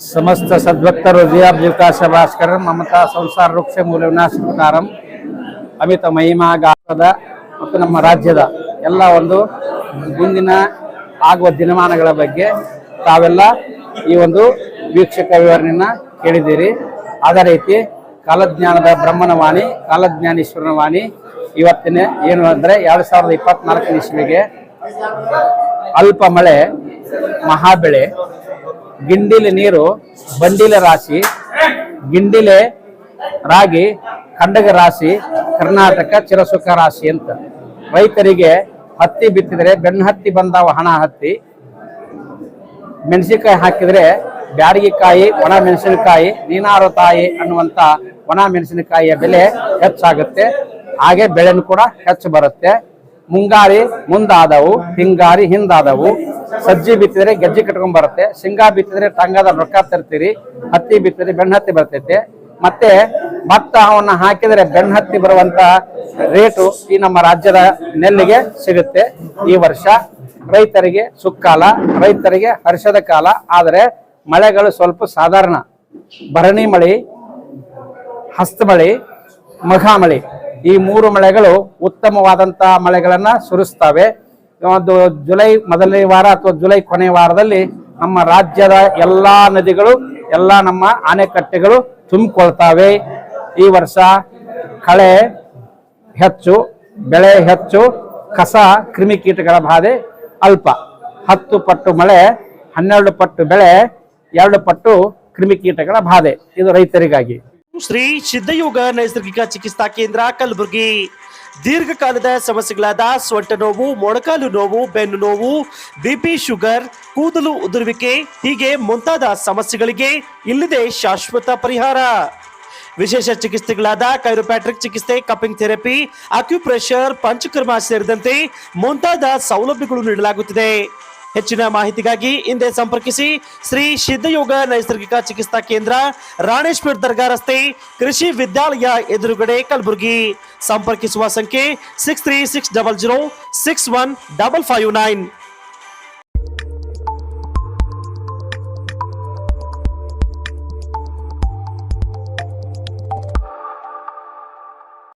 ಸಮಸ್ತ ಸದ್ಭಕ್ತರು ಜೀವಕಾಶ ಭಾಸ್ಕರ ಮಮತಾ ಸಂಸಾರ ವೃಕ್ಷ ಮೂಲ ವಿನಾಶಕಾರಂ ಅಮಿತ ಮಹಿಮಾ ಗಾತ್ರದ ಮತ್ತು ನಮ್ಮ ರಾಜ್ಯದ ಎಲ್ಲ ಒಂದು ಮುಂದಿನ ಆಗುವ ದಿನಮಾನಗಳ ಬಗ್ಗೆ ತಾವೆಲ್ಲ ಈ ಒಂದು ವೀಕ್ಷಕ ವಿವರಣೆಯನ್ನು ಕೇಳಿದ್ದೀರಿ. ಅದೇ ರೀತಿ ಕಾಲಜ್ಞಾನದ ಬ್ರಹ್ಮನ ವಾಣಿ ಕಾಲಜ್ಞಾನೇಶ್ವರನ ವಾಣಿ ಇವತ್ತಿನ ಏನು ಅಂದರೆ ಎರಡು ಸಾವಿರದ ಇಪ್ಪತ್ನಾಲ್ಕನೇ ಇಸ್ವಿಗೆ ಅಲ್ಪ ಮಳೆ, ಮಹಾಬೆಳೆ. ಗಿಂಡಿಲೆ ನೀರು, ಬಂಡಿಲೆ ರಾಶಿ, ಗಿಂಡಿಲೆ ರಾಗಿ, ಖಂಡಗ ರಾಶಿ, ಕರ್ನಾಟಕ ಚಿರಸುಖ ರಾಶಿ ಅಂತ. ರೈತರಿಗೆ ಹತ್ತಿ ಬಿತ್ತಿದರೆ ಬೆನ್ನು ಹತ್ತಿ ಬಂದಾವ ಹಣ ಹತ್ತಿ. ಮೆಣಸಿನಕಾಯಿ ಹಾಕಿದ್ರೆ ಬ್ಯಾಡಗಿಕಾಯಿ, ಒಣ ಮೆಣಸಿನಕಾಯಿ, ನೀನಾರು ತಾಯಿ ಅನ್ನುವಂತ ಒಣ ಮೆಣಸಿನಕಾಯಿಯ ಬೆಲೆ ಹೆಚ್ಚಾಗುತ್ತೆ. ಹಾಗೆ ಬೆಳೆನೂ ಕೂಡ ಹೆಚ್ಚು ಬರುತ್ತೆ. ಮುಂಗಾರಿ ಮುಂದಾದವು, ಹಿಂಗಾರಿ ಹಿಂದಾದವು. ಸಜ್ಜಿ ಬಿತ್ತಿದ್ರೆ ಗೆಜ್ಜೆ ಕಟ್ಕೊಂಡ್ ಬರುತ್ತೆ. ಶೇಂಗಾ ಬಿತ್ತಿದ್ರೆ ತಂಗದ ರೊಕ್ಕ ತರ್ತೀರಿ. ಹತ್ತಿ ಬಿತ್ತಿದ್ರೆ ಬೆಣ್ಣ ಹತ್ತಿ ಬರ್ತೈತೆ. ಮತ್ತೆ ಭತ್ತ ಅವನ್ನ ಹಾಕಿದ್ರೆ ಬೆಣ್ಣ ಹತ್ತಿ ಬರುವಂತ ರೇಟು ಈ ನಮ್ಮ ರಾಜ್ಯದ ನೆಲ್ಲಿಗೆ ಸಿಗುತ್ತೆ ಈ ವರ್ಷ. ರೈತರಿಗೆ ಸುಕ್ಕಾಲ, ರೈತರಿಗೆ ಹರ್ಷದ ಕಾಲ. ಆದರೆ ಮಳೆಗಳು ಸ್ವಲ್ಪ ಸಾಧಾರಣ. ಭರಣಿ ಮಳೆ, ಹಸ್ತ ಮಳೆ, ಮಘಾ ಮಘಾಮಳೆ ಈ ಮೂರು ಮಳೆಗಳು ಉತ್ತಮವಾದಂತಹ ಮಳೆಗಳನ್ನ ಸುರಿಸ್ತವೆ. ಒಂದು ಜುಲೈ ಮೊದಲನೇ ವಾರ ಅಥವಾ ಜುಲೈ ಕೊನೆ ವಾರದಲ್ಲಿ ನಮ್ಮ ರಾಜ್ಯದ ಎಲ್ಲಾ ನದಿಗಳು, ಎಲ್ಲಾ ನಮ್ಮ ಅಣೆಕಟ್ಟೆಗಳು ತುಂಬಿಕೊಳ್ತಾವೆ. ಈ ವರ್ಷ ಕಳೆ ಹೆಚ್ಚು, ಬೆಳೆ ಹೆಚ್ಚು, ಕಸ, ಕ್ರಿಮಿಕೀಟಗಳ ಬಾಧೆ ಅಲ್ಪ. ಹತ್ತು ಪಟ್ಟು ಮಳೆ, ಹನ್ನೆರಡು ಪಟ್ಟು ಬೆಳೆ, ಎರಡು ಪಟ್ಟು ಕ್ರಿಮಿಕೀಟಗಳ ಬಾಧೆ. ಇದು ರೈತರಿಗಾಗಿ. ಶ್ರೀ ಸಿದ್ಧಯೋಗ ನೈಸರ್ಗಿಕ ಚಿಕಿತ್ಸಾ ಕೇಂದ್ರ ಕಲಬುರಗಿ. ದೀರ್ಘಕಾಲದ ಸಮಸ್ಯೆಗಳಾದ ಸೊಂಟ ನೋವು, ಮೊಣಕಾಲು ನೋವು, ಬೆನ್ನು ನೋವು ಬಿಪಿ ಶುಗರ್, ಕೂದಲು ಉದುರುವಿಕೆ ಹೀಗೆ ಮುಂತಾದ ಸಮಸ್ಯೆಗಳಿಗೆ ಇಲ್ಲಿದೆ ಶಾಶ್ವತ ಪರಿಹಾರ. ವಿಶೇಷ ಚಿಕಿತ್ಸೆಗಳಾದ ಕೈರೋಪ್ಯಾಟ್ರಿಕ್ ಚಿಕಿತ್ಸೆ ಕಪಿಂಗ್ ಥೆರಪಿ, ಅಕ್ಯುಪ್ರೆಷರ್, ಪಂಚಕರ್ಮ ಸೇರಿದಂತೆ ಮುಂತಾದ ಸೌಲಭ್ಯಗಳು ನೀಡಲಾಗುತ್ತಿದೆ. ಹೆಚ್ಚಿನ ಮಾಹಿತಿಗಾಗಿ ಹಿಂದೆ ಸಂಪರ್ಕಿಸಿ ಶ್ರೀ ಸಿದ್ಧಯೋಗ ನೈಸರ್ಗಿಕ ಚಿಕಿತ್ಸಾ ಕೇಂದ್ರ, ರಾಣೇಶ್ವರ ದರ್ಗಾ ರಸ್ತೆ, ಕೃಷಿ ವಿದ್ಯಾಲಯ ಎದುರುಗಡೆ ಕಲಬುರಗಿ. ಸಂಪರ್ಕಿಸುವ ಸಂಖ್ಯೆ six three six double zero six one double five nine